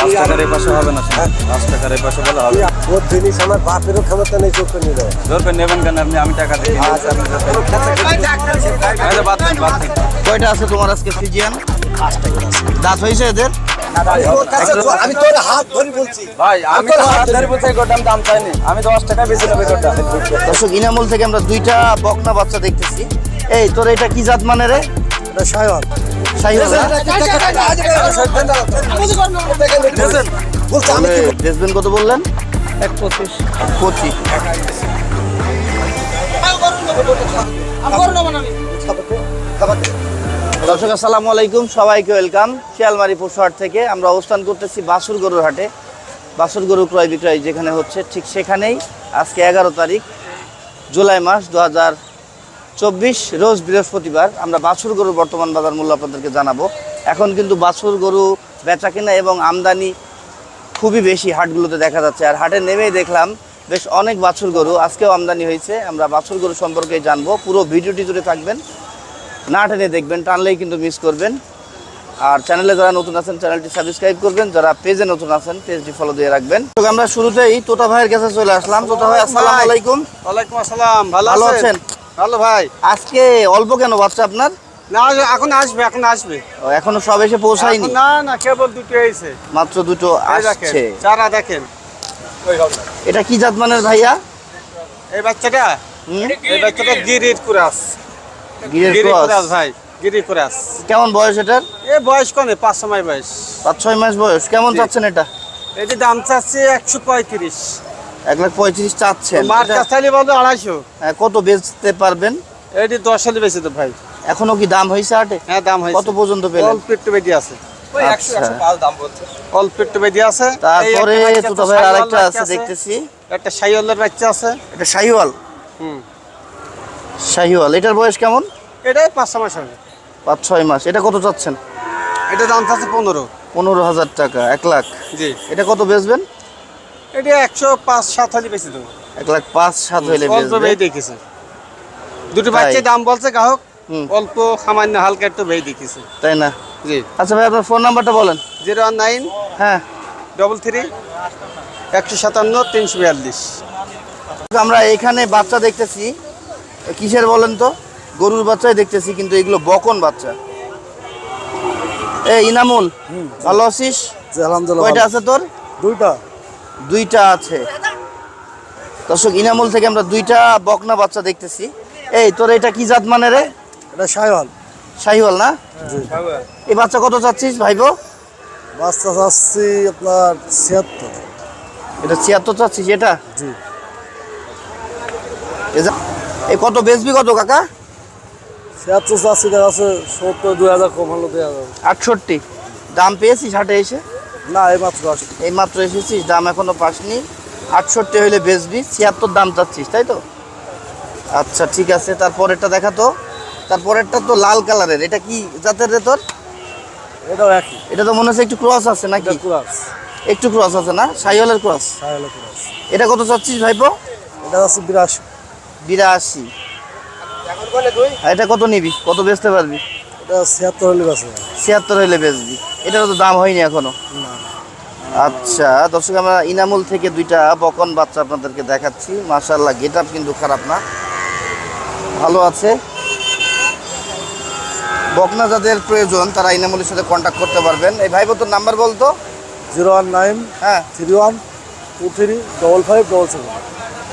পাঁচ টাকার পাশে হবে না পাঁচ টাকার পাশে বলে হবে। ওর জিনিস আমার বাপেরও ক্ষমতা নেই চোখে নিল জোর করে নেবেন কেন? আপনি আমি টাকা দিই। আচ্ছা দিন কয়টা আছে তোমার আজকে ফিজিয়ান? দাঁত হয়েছে এদের? আমি তোর হাত ধরে বলছি। ভাই আমি তো হাত ধরে বলছি গোটাম দাম চাইনি। আমি দশ টাকা বেশি নেবে গোটা দর্শক ইনামুল থেকে আমরা দুইটা বকনা বাচ্চা দেখতেছি। এই তোর এটা কি জাত মানে রে? এটা সায়ন কত বললেন এক পঁচিশ পঁচিশ দর্শক আসসালামু আলাইকুম সবাইকে ওয়েলকাম শিয়ালমারি পশুহাট থেকে আমরা অবস্থান করতেছি বাসুর গরুর হাটে বাসুর গরু ক্রয় বিক্রয় যেখানে হচ্ছে ঠিক সেখানেই আজকে এগারো তারিখ জুলাই মাস দু হাজার চব্বিশ রোজ বৃহস্পতিবার আমরা বাছুর গরুর বর্তমান বাজার মূল্য আপনাদেরকে জানাব। এখন কিন্তু বাছুর গরু বেচা কিনা এবং আমদানি খুবই বেশি হাটগুলোতে দেখা যাচ্ছে। আর হাটে নেমেই দেখলাম বেশ অনেক বাছুর গরু আজকেও আমদানি হয়েছে। আমরা বাছুর গরু সম্পর্কে জানব। পুরো ভিডিওটি জুড়ে থাকবেন না টেনে দেখবেন টানলেই কিন্তু মিস করবেন। আর চ্যানেলে যারা নতুন আছেন চ্যানেলটি সাবস্ক্রাইব করবেন। যারা পেজে নতুন আছেন পেজটি ফলো দিয়ে রাখবেন। তো আমরা শুরুতেই তোতা ভাইয়ের কাছে চলে আসলাম। তোতা ভাই আসসালামু আলাইকুম। ওয়ালাইকুম আসসালাম। ভালো আছেন? ভালো ভাই আজকে অল্প কেন বাচ্চা আপনার? না এখন আসবে এখন আসবে। ও, এখনও সব এসে পৌঁছায়নি? না না কেবল দুটো এসে। মাত্র দুটো আসছে। চারা দেখেন। এটা কি জাত মানের ভাইয়া? এই বাচ্চাটা? এই বাচ্চাটা গিরির কুরাস। গিরের গিরি ক্রস। ভাই গিরি কুরাস। কেমন বয়স এটার? এ বয়স কনে পাঁচ সময় বয়স। পাঁচ ছয় মাস বয়স। কেমন চাচ্ছেন এটা? এটি দাম চাচ্ছে একশো পঁয়ত্রিশ। এক লাখ পঁয়ত্রিশ চাচ্ছেন। আড়াইশো। হ্যাঁ, কত বেচতে পারবেন? এটি দশ হলে বেশি তো ভাই। এখনও কি দাম হয়েছে হাটে হ্যাঁ দাম কত পর্যন্ত পেলেন? অল্প একটু আছে। আচ্ছা। অল্প একটু আছে। তারপরে বাচ্চা ভাই আরেকটা বাচ্চা আছে দেখতেছি। একটা সাইওয়ালের বাচ্চা আছে। এটা শাহিওয়াল হুম। শাহিওয়াল এটার বয়স কেমন? এটাই পাঁচ হবে। পাঁচ ছয় মাস। এটা কত চাচ্ছেন? এটা দাম চাচ্ছে পনেরো। পনেরো হাজার টাকা এক লাখ। জি। এটা কত বেচবেন? এটা একশো পাঁচ সাত হলে বেশি দেবো। এক লাখ পাঁচ সাত হইলে অল্প বেই দেখেছে। দুটো? বাচ্চা দাম বলছে গ্রাহক হুম। অল্প সামান্য হালকা একটু বেই দেখেছে। তাই না? জি। আচ্ছা ভাই আপনার ফোন নাম্বারটা বলেন। জিরো ওয়ান নাইন হ্যাঁ। ডবল থ্রি একশো সাতান্ন তিনশো বিয়াল্লিশ। আমরা এখানে বাচ্চা দেখতেছি। কিসের বলেন তো? গরুর বাচ্চাই দেখতেছি কিন্তু এগুলো বকন বাচ্চা। এ ইনামুল ভালো আছিস? আলহামদুলিল্লাহ কয়টা আছে তোর? দুইটা। দুইটা আছে। দর্শক ইনামুল থেকে আমরা দুইটা বকনা বাচ্চা দেখতেছি। এই তোর এটা কি জাত মানে রে? এটা সায়ন শাহিওয়াল না? এই বাচ্চা কত চাচ্ছিস ভাইবো? বাচ্চা চাচ্ছি আপনার ছিয়াত্তর। এটা ছিয়াত্তর চাচ্ছিস এটা? জি। এই কত বেচবি কত কাকা? ছিয়াত্তর চাচ্ছি দেখা আছে সত্তর দুই হাজার কম হলো দুই হাজার আটষট্টি। দাম পেয়েছিস হাটে এসে? না এই মাত্র এই মাত্র এসেছিস দাম এখনও পাসনি। আটষট্টি হইলে বেচবি ছিয়াত্তর দাম চাচ্ছিস তাই তো? আচ্ছা ঠিক আছে তারপরেরটা দেখা তো। তারপরেরটা তো লাল কালারের এটা কি জাতের রে তোর? এটাও একই। এটা তো মনে হচ্ছে একটু ক্রস আছে নাকি? কুরাস। একটু ক্রস আছে না? সাইওয়ালের ক্রস? সায়লে কুরাস। এটা কত চাচ্ছিস ভাইপো? এটা আছে বিরাশি। বিরাশি। এটা কত নিবি? কত বেচতে পারবি? ছিয়াত্তর হলে আছে ছিয়াত্তর হইলে বেচবি। এটারও তো দাম হয়নি এখনও। আচ্ছা দর্শক আমরা ইনামুল থেকে দুইটা বকন বাচ্চা আপনাদেরকে দেখাচ্ছি। মাশাল্লাহ গেট আপ কিন্তু খারাপ না। ভালো আছে। বকনা যাদের প্রয়োজন তারা ইনামুলের সাথে কন্ট্যাক্ট করতে পারবেন। এই ভাই তোর নাম্বার বলতো জিরো ওয়ান নাইন হ্যাঁ। Three one two three double five double seven.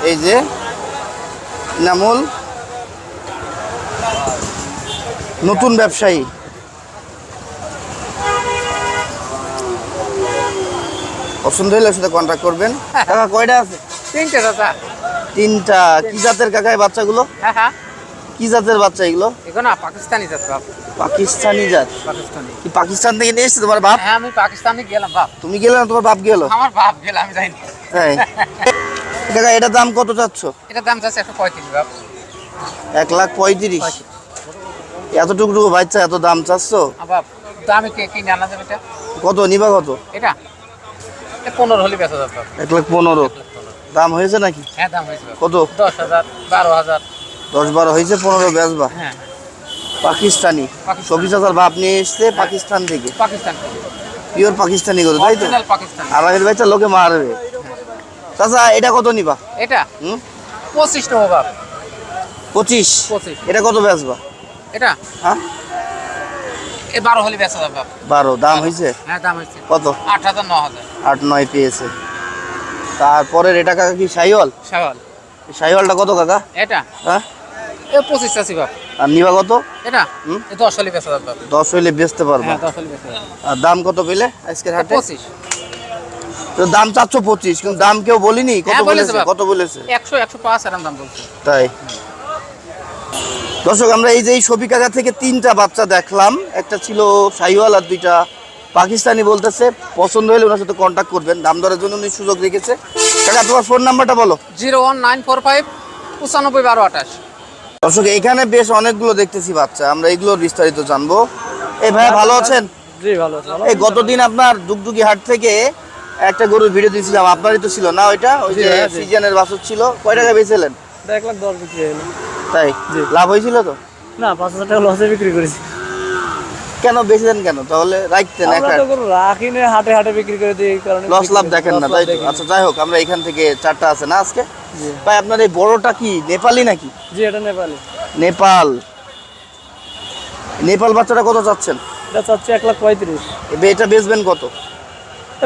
এই যে ইনামুল। নতুন ব্যবসায়ী। পছন্দ হলে সাথে কন্ট্যাক্ট করবেন। কাকা কয়টা আছে? তিনটে দাদা তিনটা। কি জাতের কাকায় বাচ্চাগুলো? হ্যাঁ হ্যাঁ। কি জাতের বাচ্চা এগুলো? এগুলো না পাকিস্তানি জাত বাপ। পাকিস্তানি জাত। পাকিস্তানি। কি পাকিস্তান থেকে নিয়ে এসছে তোমার বাপ? হ্যাঁ আমি পাকিস্তানে গেলাম বাপ। তুমি গেলে না তোমার বাপ গেল? আমার বাপ গেলাম আমি যাইনি। তাই। কাকা এটার দাম কত চাচ্ছ? এটার দাম চাচ্ছে একশো পঁয়ত্রিশ বাপ। এক লাখ পঁয়ত্রিশ। এতটুকু বাচ্চা এত দাম চাচ্ছ? দামে কে কিনে যাবে এটা? কত নিবা কত? এটা? পনেরো হলে বেচা যাবে। এক লাখ পনেরো। দাম হয়েছে নাকি? হ্যাঁ দাম হয়েছে। কত? দশ হাজার বারো হাজার। দশ বারো হয়েছে পনেরো বেচবা। হ্যাঁ। পাকিস্তানি। শফিস হাজার বাপ নিয়ে এসছে পাকিস্তান থেকে। পাকিস্তান থেকে। পিওর পাকিস্তানি গরু তাই তো? আর বাচ্চা লোকে মারবে। চাচা এটা কত নিবা? এটা? হুম? পঁচিশ টাকা বাপ। পঁচিশ? পঁচিশ। এটা কত বেচবা? এটা? হ্যাঁ? এ বারো হলে বেচা যাবে বারো দাম হয়েছে হ্যাঁ দাম কত? আট হাজার ন হাজার। আট নয় পেয়েছে। তারপরের এটা কাকা কি সাইওয়াল? সাগল সাইওয়ালটা কত কাকা? এটা? হ্যাঁ? এ পঁচিশ বাপ। আর নিবা কত? এটা? দশ হলে বেচা যাবে বাপ। দশ হইলে বেচতে পারবা। হ্যাঁ দশ হলে বেচা আর দাম কত পেলে আজকের হাটে? পঁচিশ। তো দাম চাচ্ছ পঁচিশ কিন্তু দাম কেউ বলিনি? কত হ্যাঁ, বলেছে কত বলেছে? একশো একশো পাঁচ দাম বলছে। তাই? দর্শক আমরা এই যে এই কাকা থেকে তিনটা বাচ্চা দেখলাম। একটা ছিল শাহিওয়াল আর দুইটা পাকিস্তানি বলতেছে। পছন্দ হলে ওনার সাথে কন্ট্যাক্ট করবেন। দাম দরের জন্য উনি সুযোগ রেখেছে। কাকা তোমার ফোন নাম্বারটা বলো। Zero one nine four five পঁচানব্বই বারো আঠাশ। দর্শক এখানে বেশ অনেকগুলো দেখতেছি বাচ্চা। আমরা এগুলোর বিস্তারিত জানব। এই ভাই ভালো আছেন? জি ভালো আছে। এই গতদিন আপনার দুগদুগি হাট থেকে একটা গরুর ভিডিও দিয়েছিলাম। আপনারই তো ছিল না ওইটা? ওই যে হ্যাঁ, সিজনের বাছুর ছিল। কয় টাকা বেচেলেন এক লাখ দশ বিক্রি তাই। লাভ হয়েছিল তো? না পাঁচ হাজার টাকা লসে বিক্রি করেছি। কেন বেচলেন কেন? তাহলে রাখতেন রাখি না হাটে হাটে বিক্রি করে দিই কারণে লস লাভ দেখেন না তাই। আচ্ছা যাই হোক আমরা এখান থেকে চারটা আছে না আজকে। ভাই আপনার এই বড়টা কি নেপালি নাকি? জি এটা নেপালি। নেপাল। নেপাল বাচ্চাটা কত চাচ্ছেন? এটা চাচ্ছে এক লাখ পঁয়ত্রিশ। এটা বেচবেন কত?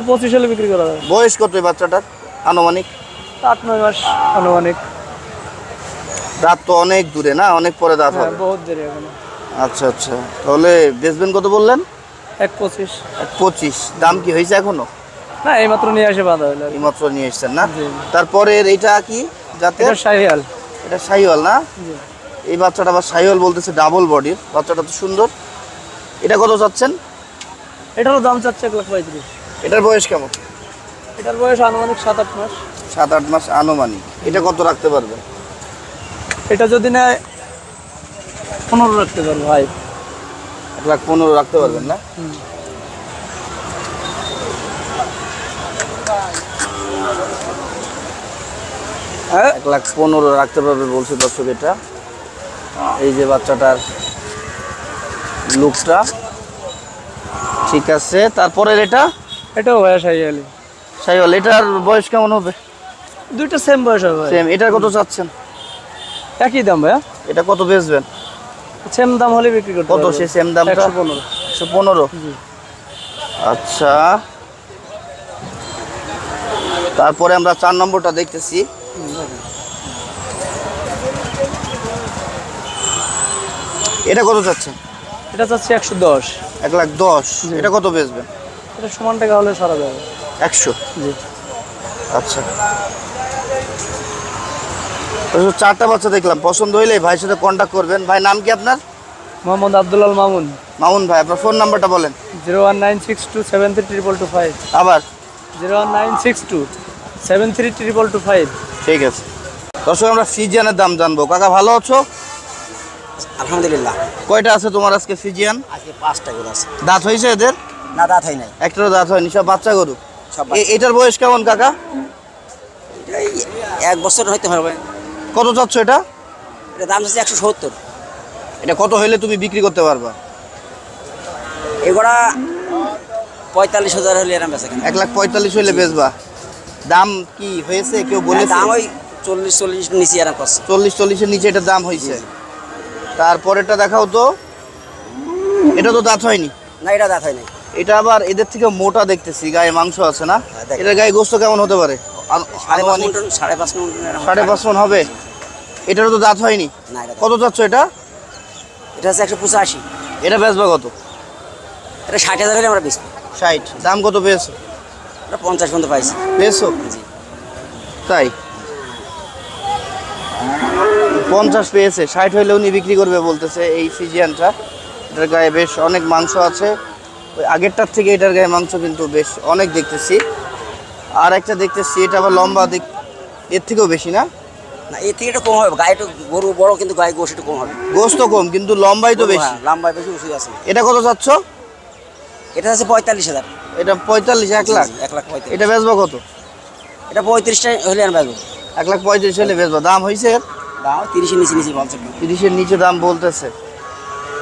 পঁচিশ হলে বিক্রি করা যাবে। বয়স কত এই বাচ্চাটার? আনুমানিক? আট নয় মাস আনুমানিক। দাঁত তো অনেক দূরে না? অনেক পরে দাঁত হ্যাঁ হবে। বহুত দেরি আচ্ছা আচ্ছা। তাহলে বেচবেন কত বললেন? এক পঁচিশ। এক পঁচিশ। দাম কি হয়েছে এখনও? না এইমাত্র নিয়ে আসে বাঁধা কি। এইমাত্র নিয়ে এসছেন না। তারপরে এইটা কি যাতে এটা শাহিয়াল এটা সাইওয়াল না? এই বাচ্চাটা আবার সাইওয়াল বলতেছে ডাবল বডির বাচ্চাটা তো সুন্দর। এটা কত চাচ্ছেন? এটারও দাম চাচ্ছে এক লাখ পঁয়ত্রিশ। এটার বয়স কেমন? এটার বয়স আনুমানিক সাত আট মাস। সাত আট মাস আনুমানিক। এটা কত রাখতে পারবে এটা যদি নেয় পনেরো রাখতে পারব ভাই। এক লাখ পনেরো রাখতে পারবেন না? হ্যাঁ? এক লাখ পনেরো রাখতে পারবে বলছে দর্শক এটা। এই যে বাচ্চাটার লুকটা। ঠিক আছে তারপরে এটা? এটাও ভাইয়া শাহিয়ালি সাইওয়াল এটার বয়স কেমন হবে? দুইটা সেম বয়স হবে সেম এটার কত চাচ্ছেন? একই দাম ভাইয়া? এটা কত বেচবেন? সেম দাম হলে বিক্রি করতে কত সে সেম দামটা? একশো পনেরো। একশো পনেরো? আচ্ছা। তারপরে আমরা চার নম্বরটা দেখতেছি। এটা কত চাচ্ছেন? এটা চাচ্ছি একশো দশ। এক লাখ দশ। এটা কত বেচবেন? এটা সমান টাকা হলে সারা যাবে একশো। জি। আচ্ছা। চারটা বাচ্চা দেখলাম। পছন্দ হইলে ভাইয়ের সাথে কন্ট্যাক্ট করবেন। ভাই নাম কি আপনার? মোহাম্মদ আব্দুল্লাল মামুন। মামুন ভাই আপনার ফোন নাম্বারটা বলেন। Zero one nine six two seven three triple two five. আবার? Zero one nine six two seven three triple two five. ঠিক আছে। দর্শক আমরা ফিজিয়ানের দাম জানব। কাকা ভালো আছো? আলহামদুলিল্লাহ। কয়টা আছে তোমার আজকে ফিজিয়ান? আজকে পাঁচটা গরু আছে। দাঁত হয়েছে এদের? না দাঁত হয় নাই। একটারও দাঁত হয়নি সব বাচ্চা গরু। সব এটার বয়স কেমন কাকা? এক বছর হইতে হবে। কত চাচ্ছ এটা? এটা দাম হচ্ছে একশো সত্তর। এটা কত হইলে তুমি বিক্রি করতে পারবা? এগুলা পঁয়তাল্লিশ হাজার হলে এরম বেচা এক লাখ পঁয়তাল্লিশ হইলে বেচবা। দাম কি হয়েছে? কেউ বলে দাম ওই চল্লিশ চল্লিশ নিচে এরম করছে। চল্লিশ চল্লিশের নিচে এটা দাম হয়েছে তারপরেরটা দেখাও তো। এটা তো দাঁত হয়নি। না এটা দাঁত হয় নাই এটা আবার এদের থেকে মোটা দেখতেছি গায়ে মাংস আছে না? হ্যাঁ। এটার গায়ে গোস্ত কেমন হতে পারে? সাড়ে পাঁচ মন সাড়ে পাঁচ মন হবে। এটারও তো দাঁত হয়নি। কত চাচ্ছ এটা? এটা হচ্ছে একশো পঁচাশি। এটা বেচবা কত? এটা ষাট হাজার হলে আমরা বেচবো। ষাট। দাম কত পেয়েছ? এটা পঞ্চাশ পর্যন্ত পাইছি। পেয়েছ? তাই? পঞ্চাশ পেয়েছে। ষাট হইলে উনি বিক্রি করবে বলতেছে এই ফিজিয়ানটা এটার গায়ে বেশ অনেক মাংস আছে। ওই আগেরটার থেকে এটার গায়ে মাংস কিন্তু বেশ অনেক দেখতেছি। আর একটা দেখতেছি এটা আবার লম্বা দিক এর থেকেও বেশি না? না এর থেকে একটু কম হবে। গায়ে একটু গরু বড় কিন্তু গায়ে গোশ একটু কম হবে। গোস্ত কম কিন্তু লম্বাই তো বেশি। হ্যাঁ, লম্বায় বেশি ওষুধ আছে। এটা কত চাচ্ছ? এটা আছে পঁয়তাল্লিশ হাজার। এটা পঁয়তাল্লিশ এক লাখ? এক লাখ পঁয়তাল্লিশ। এটা বেচবো কত? এটা পঁয়ত্রিশটা হলে আমি বেচবো। এক লাখ পঁয়ত্রিশ হলে বেচবো। দাম হয়েছে? দাম তিরিশের নিচে নিচে বলছে। তিরিশের নিচে দাম বলতেছে।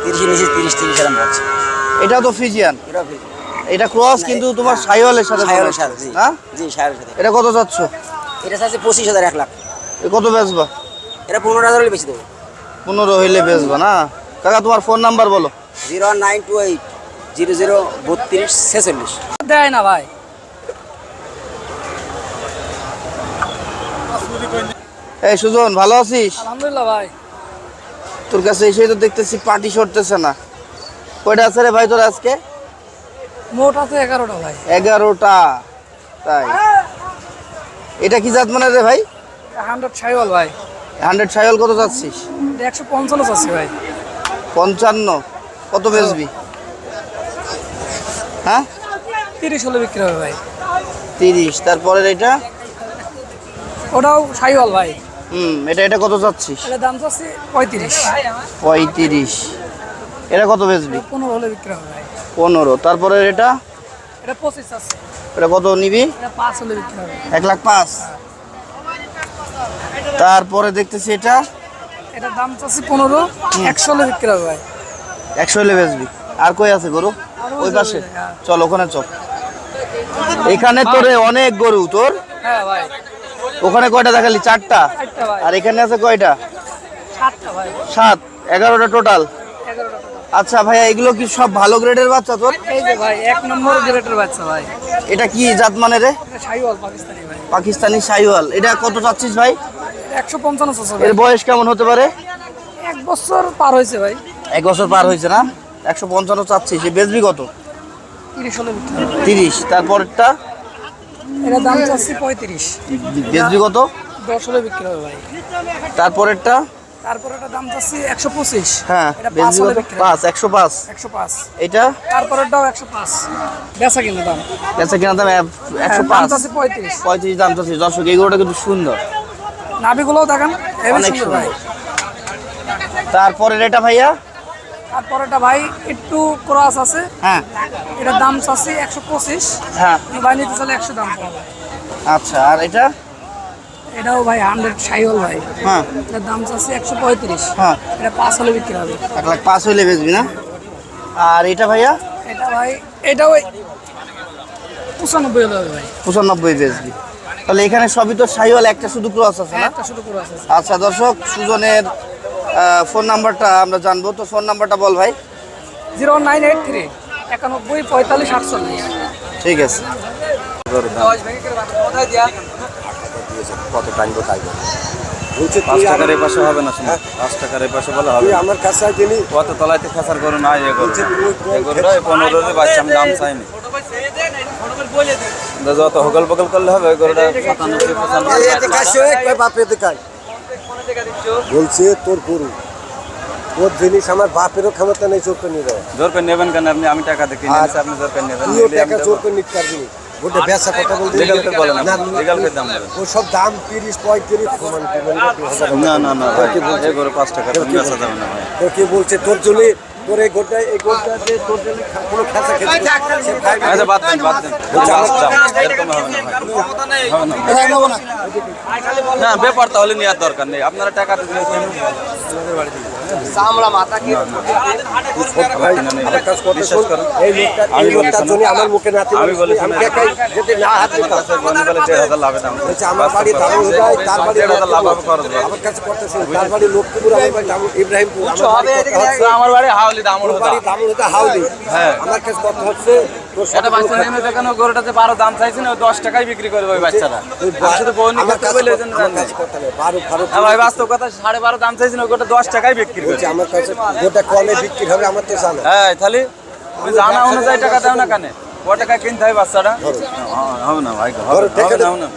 তিরিশের নিচে তিরিশ তিরিশ দাম বলছে। এটা তো ফিজিয়ান। এটা ঠিক। এটা ক্রস কিন্তু তোমার সাইওয়ালের সাথে connect সাথে আছে, জি সাহেবের সাথে। এটা কত যাচ্ছ? এটা আছে পঁচিশ হাজার এক লাখ। এ কত বেচবা? এটা পনেরো হাজার হলে বেশি দেবো। পনেরো হইলে বেচবা না? কাকা তোমার ফোন নাম্বার বলো। Zero nine two eight zero zero বত্রিশ ছেচল্লিশ। দেয় না ভাই। এই সুজন ভালো আছিস? আলহামদুলিল্লাহ ভাই। তোর কাছে এসেই তো দেখতেছি পার্টি সরতেছে না। কয়টা আছে রে ভাই তোর আজকে? মোট আছে এগারোটা ভাই। এগারোটা তাই। এটা কি জাত মানে রে ভাই? হান্ড্রেড সাইওয়াল ভাই। হান্ড্রেড সাইকেল কত যাচ্ছিস? একশো পঞ্চান্ন আছে ভাই। পঞ্চান্ন। কত বেচবি? হ্যাঁ? তিরিশ হলে বিক্রি হবে ভাই। তিরিশ। তারপরে এটা? ওটাও সাইওয়াল ভাই। হুম এটা এটা কত যাচ্ছিস? এটা দাম চাচ্ছি পঁয়ত্রিশ। পঁয়ত্রিশ। এটা কত বেচবি? পনেরো হলে বিক্রি হবে পনেরো। তারপরে এটা? এটা পঁচিশ আছে। এটা কত নিবি? পাঁচ হলে এক লাখ পাঁচ। তারপরে দেখতেছি এটা? এটা দাম চাচ্ছি পনেরো। একশো হলে বিক্রি হবে ভাই। একশো হলে বেচবি। আর কই আছে গরু? ওই পাশে। চল ওখানে চল। এখানে তোরে অনেক গরু তোর? হ্যাঁ ভাই। ওখানে কয়টা দেখালি? চারটা? আর এখানে আছে কয়টা? সাত। এগারোটা টোটাল আচ্ছা ভাইয়া এগুলো কি সব ভালো গ্রেডের বাচ্চা তোর? এই যে ভাই এক নম্বর গ্রেটের বাচ্চা ভাই। এটা কি জাত মানে রে? এটা সাইওয়াল পাকিস্তানি ভাই। পাকিস্তানি সাইওয়াল এটা কত চাচ্ছিস ভাই? একশো পঞ্চান্ন আছে এর বয়স কেমন হতে পারে? এক বছর পার হয়েছে ভাই। এক বছর পার হয়েছে না? একশো পঞ্চান্ন চাচ্ছিস। এ বেচবি কত? তিরিশ হলে বিক্রি হবে। তিরিশ। তারপরটা? এটা দাম চাচ্ছি পঁয়ত্রিশ। বেচবি কত? দশ হলে বিক্রি হবে ভাই। তারপরেরটা? তারপর এটা দাম একশো পঁচিশ। হ্যাঁ এটা পাঁচ হলে বিক্রি হবে পাঁচ একশো পাঁচ। একশো পাঁচ। এটা? তারপরেরটাও একশো পাঁচ। বেচা কিনা দাম। বেচা কেনা দাম এক- একশো হ্যাঁ, দাম চাচ্ছি পঁয়ত্রিশ। পঁয়ত্রিশ দাম চাচ্ছিস দর্শক এগুলোটা কিন্তু সুন্দর। নাভিগুলোও দেখান অনেক সুন্দর ভাই। তারপরের এটা ভাইয়া? তারপরেটা ভাই একটু ক্রস আছে। হ্যাঁ। এটার দাম চাচ্ছি একশো পঁচিশ। হ্যাঁ। ভাই নিতে দাম আচ্ছা আর এটা? এটাও ভাই হান্ড্রেড সাইওয়াল ভাই। হ্যাঁ। এটার দাম চাচ্ছি একশো পঁয়ত্রিশ। হ্যাঁ। এটা পাঁচ হলে বিক্রি হবে। এক লাখ পাঁচ হইলে বেচবি না? আর এটা ভাইয়া? এটা ভাই এটা ওই পঁচানব্বই হলে হবে ভাই। পঁচানব্বই বেচবি। তাহলে এখানে সবই তো সাইওয়াল একটা শুধু ক্রস আছে না? একটা শুধু ক্রস আছে। আচ্ছা দর্শক সুজনের ফোন নাম্বারটা আমরা জানব। তো ফোন নাম্বারটা বল ভাই। জিরো নাইন এইট থ্রি একানব্বই পঁয়তাল্লিশ আটচল্লিশ। ঠিক আছে। কত টাইম তাই পাঁচ টাকার এই পাশে হবে না শুনে পাঁচ টাকার এই পাশে বলে হবে আমার কাছে যিনি কত তলাইতে খাসার গরু না। এই পনেরো বাচ্চা আমি দাম চাইনি। যত হগল বগল করলে হবে গরুটা সাতানব্বই পঁচানব্বই বাপের দেখায় বলছে তোর গরু তোর জিনিস আমার বাপেরও ক্ষমতা নেই চোর করে নিয়ে যাওয়া জোর করে নেবেন কেন আপনি? আমি টাকা দেখি আপনি জোর করে নেবেন। টাকা চোর করে নিতে পারবি গোটা বেচা কথা বলতে লিগাল করে বলেন না, লিগাল করে দাম বলেন? ও সব দাম তিরিশ পঁয়ত্রিশ সমান কি না না না ভাই, এই গরু পাঁচ টাকা বেচা যাবে না ভাই। তোর কি বলছে? তোর জন্য তোর এই গোটা এই গোটা যে তোর জন্য খা- কোনো খেসা খেতে আচ্ছা বাদ দেন বাদ দেন। এরকম হবে না ভাই। হবে না না। ব্যাপার তাহলে নেওয়ার দরকার নেই। আপনারা টাকা আমার কাছে বিশ্বাস শোন, করুন। এই আমি লোকটার জন্য। আমার মুখে নাতি আমি বলেছি আমি না। দেখাই যদি না হাত আমার কাছে বাড়ি তার বাড়ি। আমার তার বাড়ি লক্ষ্মীপুর আমার বাড়ি ইব্রাহিমপুর আমার বাড়ি হাউলি হ্যাঁ। আমার কাছে কথা হচ্ছে এটা বাচ্চা নেমে দেখেন ওই গরুটাতে বারো দাম চাইছে না ওই দশ টাকায় বিক্রি করবে ওই বাচ্চাটা। শুধু বউ নিয়ে বলে হ্যাঁ ভাই বাস্তব কথা সাড়ে বারো দাম চাইছে না ওই গরুটা দশ টাকায় বিক্রি আমার কাছে গোটা কমে বিক্রি হবে আমার তো জানা। হ্যাঁ তাহলে জানা অনুযায়ী টাকা দাও না কানে? ক টাকায় কিনতে হয় বাচ্চাটা? হ্যাঁ, হবে না ভাই হবে না, হবে।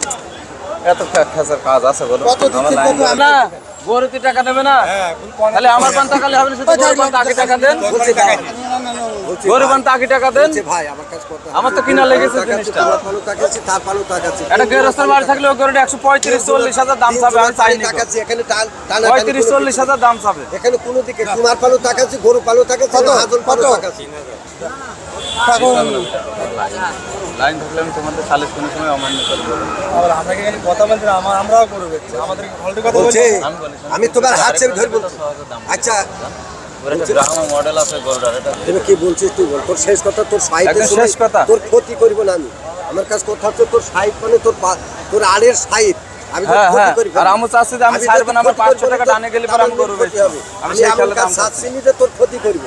এত খেসার কাজ আছে বলো না গরুতে টাকা দেবে না? তাহলে আমার পান টাকা হবে না শুধু টাকা দেন। ভাই, টাকা দেন। ভাই আমার কাছে আমার তো কিনা লেগেছে জিনিসটা। তার পালু বাড়ি থাকলে ওই গরুটা একশো পঁয়ত্রিশ চল্লিশ হাজার দাম চাবে আমি এখানে টান টানা চল্লিশ হাজার দাম চাবে। এখানে কোনো দিকে তোমার পালু গরু পালু তাকাচ্ছি হাজল পালু তাকাচ্ছি। লাইন থাকলে আমি তোমাদের কোনো সময় অমান্য করব বলছে আমি তোমার হাত চেপে ধরে বলছি। আচ্ছা মডেল আছে গরুটার এটা তুমি কি বলছিস তুই বল? তোর শেষ কথা তোর সাইড শেষ কথা। তোর ক্ষতি করব না আমি। আমার কাছে কথা হচ্ছে তোর সাইড মানে তোর তোর আড়ের সাইড আমি তোর হ্যাঁ, ক্ষতি হ্যাঁ। করি আর আমি চাচ্ছি যে আমি যদি ছাড়বো না, তোর ক্ষতি 500 টাকা করব, গেলে পরে আমি গরু ক্ষতি আমি আমি সেই আমার খেয়ালে চাচ্ছি। চাচ্ছি যে তোর ক্ষতি করব।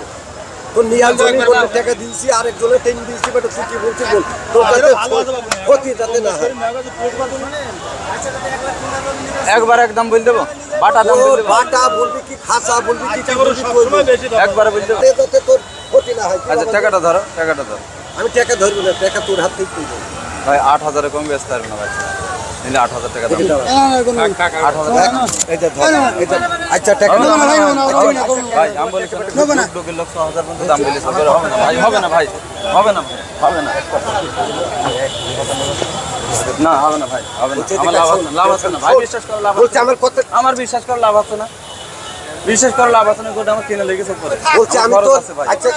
তোর নিয়াল বলে টাকা দিয়েছি আরেকজনের টেন দিয়েছি বাট তুই কি বলছিস বল। তোর যাতে ক্ষতি যাতে না হয়। একবার একদম বল দেবো। বাটা দাম বল তোর দেবো। বাটা বলবি কি খাসা বলবি কি কি একবার বল দেবো। যাতে তোর ক্ষতি না হয়। আচ্ছা টাকাটা ধরো টাকাটা ধরো। আমি টাকা ধরবো না টাকা তোর হাত থেকে ভাই আট হাজারে কম ব্যস্ত পারবে না ভাই। নিলে আট হাজার টাকা দাম আট হাজার টাকা এই যে ধর এই যে আচ্ছা টাকা হবে না, দাও। হবে না, হবে না, ভাই আমি বলি দু কিলো ছ হাজার পর্যন্ত দাম বলি হবে না ভাই হবে না ভাই হবে না হবে না না হবে না ভাই হবে না আমার লাভ আছে না, লাভ আছে না ভাই বিশ্বাস করো লাভ আছে না। আমার কত আমার বিশ্বাস করো লাভ আছে না বিশ্বাস করো লাভ আছে না গোটা আমার কিনে লেগেছে পরে বলছি আমি তো আচ্ছা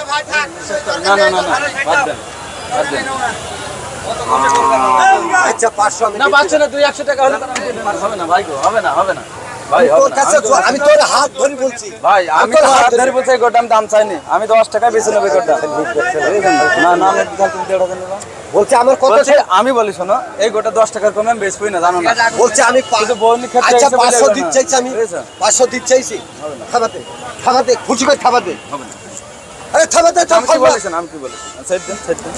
না না না না বাদ দেন বাদ দেন আচ্ছা পাঁচশো আমি না পাচ্ছে না দুই একশো টাকা হলে। হবে না ভাই গো, হবে না হবে না। আমি তোর হাত ধরে বলছি। ভাই আমি তো হাত ধরে বলছি এই দাম চাইনি। আমি দশ টাকা বেশি নেবে গোটা না না বলছি আমার কত আমি বলি শোনো এই গোটা দশ টাকার কমে আমি বেচবই না জানো না। বলছি আমি আচ্ছা পাঁচশো দিতে চাইছি আমি। পাঁচশো দিতে চাইছি। থামাতে থামাতে খুশি করে হবে না। আরে থামাতে আমি কি বলেছেন আমি কি বলেছি সেট দিন সেট দিন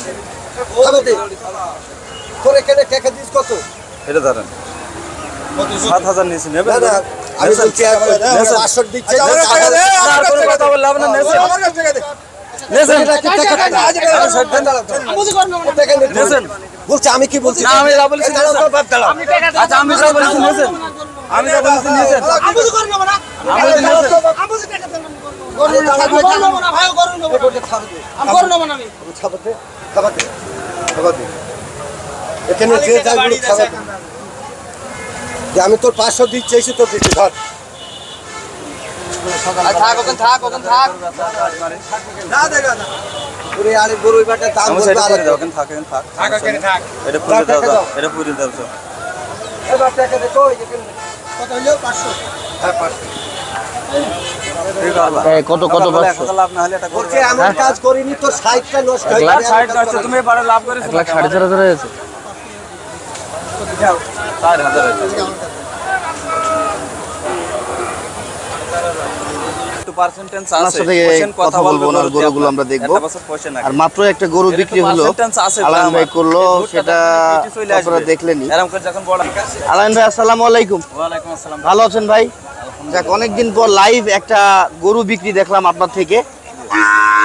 থামাতে তোর এখানে টাকা দিস কত? এটা ধরেন। সাত হাজার নিয়েছি নেবে? না না আমি বলছি কথা না। বলছি আমি কি বলছি? আমি যা বলেছি। আচ্ছা আমি যা বলেছি আমি যা বলেছি আমি বলছি নেছেন থামাতে থামাতে থামাতে এখানে যে যাই বলুক থামাতে যে আমি তোর পাঁচশো দিতে চাইছি তোর দিচ্ছি ধর। ওরে আরে গরু বাটা দাম বলতে সেটা করে আরেকটু। দাও কেন থাক। এখানে থাক। এটা পুরো দাও দাও। এটা পুরো দাও দাও। এবার টাকা দে কই কত হলো 500 হ্যাঁ 500 ঠিক আছে এই কত কত কাজ করিনি তোর সাইডটা নষ্ট হয়ে তুমি এবারে লাভ করেছ লাখ হাজার হয়েছে। হাজার হয়েছে। আর মাত্র একটা গরু বিক্রি হলো আমার। ভাই করল সেটা আপনারা দেখলেনি এরকম করে যখন আলাইন ভাই আসসালামু আলাইকুম। ওয়ালাইকুম আসসালাম। ভালো আছেন ভাই? যাক অনেকদিন পর লাইভ একটা গরু বিক্রি দেখলাম আপনার থেকে।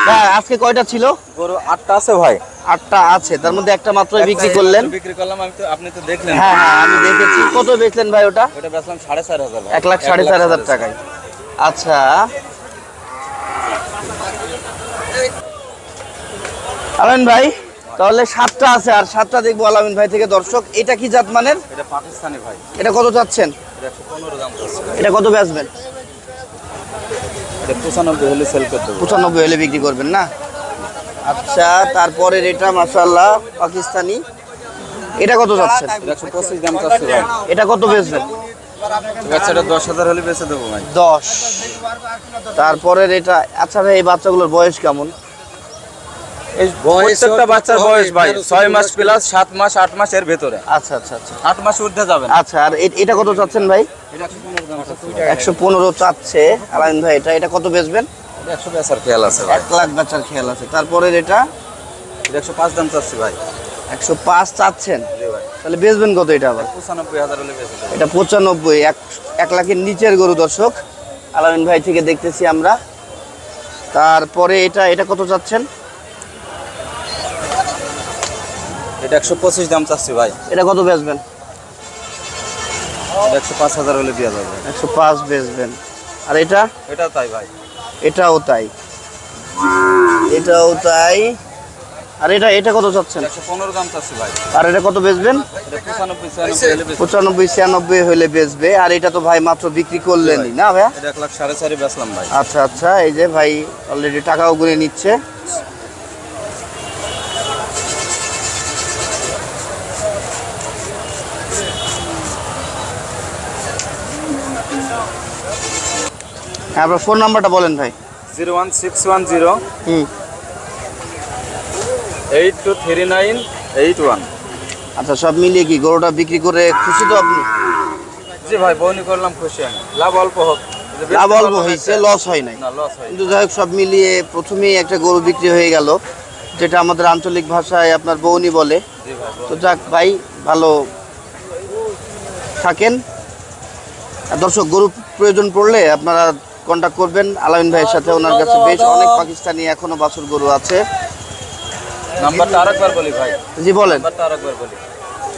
হ্যাঁ আজকে কয়টা ছিল? গরু আটটা আছে ভাই। আটটা আছে তার মধ্যে একটা মাত্র বিক্রি করলেন। বিক্রি করলাম আমি তো আপনি তো দেখলেন। হ্যাঁ হ্যাঁ আমি দেখেছি। কত বেচলেন ভাই ওটা? ওটা বেচলাম সাড়ে চার হাজার এক লাখ সাড়ে চার হাজার টাকায়। আচ্ছা। আলামিন ভাই তাহলে সাতটা আছে আর সাতটা দেখব আলামিন ভাই থেকে দর্শক। এটা কি জাত মানের? এটা পাকিস্তানি ভাই। এটা কত চাচ্ছেন? এটা কত বেচবেন? পঁচানব্বই হলে সেল পঁচানব্বই হলে বিক্রি করবেন না? আচ্ছা তারপরে এটা মাসাল্লাহ পাকিস্তানি। এটা কত একশো পঁচিশ দাম চাচ্ছি এটা কত বেচবেন? বাচ্চাটা দশ হাজার হলে বেচে দেবো ভাই। দশ। তারপরের এটা আচ্ছা ভাই এই বাচ্চাগুলোর বয়স কেমন? প্রত্যেকটা বাচ্চার বয়স ভাই ছয় মাস প্লাস সাত মাস আট মাস এর ভেতরে। আচ্ছা আচ্ছা আচ্ছা। আট মাস যাবেন। আচ্ছা আর এটা কত চাচ্ছেন ভাই? একশো পনেরো চাচ্ছি। আলাইন ভাই এটা এটা কত বেচবেন? একশো বেচার খেয়াল আছে এক লাখ বেচার খেয়াল আছে। তারপরের এটা? একশো পাঁচ দাম চাচ্ছি ভাই। একশো পাঁচ চাচ্ছেন? ভাই। তাহলে বেচবেন কত এটা আবার? পঁচানব্বই হাজার হলে এটা পঁচানব্বই। এক এক লাখের নিচের গরু দর্শক। আলামিন ভাই থেকে দেখতেছি আমরা। তারপরে এটা এটা কত চাচ্ছেন? এটা একশো পঁচিশ দাম চাচ্ছি ভাই। এটা কত বেচবেন? একশো পাঁচ হাজার হলে দেওয়া যাবে। একশো পাঁচ বেচবেন। আর এটা? এটা তাই ভাই। এটাও তাই। এটাও তাই। আর এটা এটা কত চাচ্ছেন? ভাই। আর এটা কত বেচবেন? পঁচানব্বই ছিয়ানব্বই হলে বেচবে। আর এটা তো ভাই মাত্র বিক্রি করলেনই না এটা এক লাখ সাড়ে চারি বেচলাম ভাই। আচ্ছা আচ্ছা এই যে ভাই অলরেডি টাকাও গুনে নিচ্ছে। হ্যাঁ আপনার ফোন নাম্বারটা বলেন ভাই। Zero one six one zero হুম। Eight two three nine eight one. আচ্ছা সব মিলিয়ে কি গরুটা বিক্রি করে খুশি তো আপনি? জি ভাই বউনি করলাম খুশি আমি। লাভ অল্প হোক। লাভ অল্প হয়েছে। লস হয় নাই। কিন্তু যাই হোক সব মিলিয়ে প্রথমেই একটা গরু বিক্রি হয়ে গেল যেটা আমাদের আঞ্চলিক ভাষায় আপনার বৌনি বলে। তো যাক ভাই ভালো থাকেন। দর্শক গরু প্রয়োজন পড়লে আপনারা কন্ট্যাক্ট করবেন। আলামিন ভাইয়ের সাথে ওনার কাছে বেশ অনেক পাকিস্তানি এখনও বাছুর গরু আছে। নাম্বারটা আরেকবার বলি ভাই। জি বলেন। নাম্বারটা আরেকবার বলি।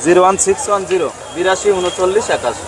Zero one six one zero বিরাশি উনচল্লিশ একাশি।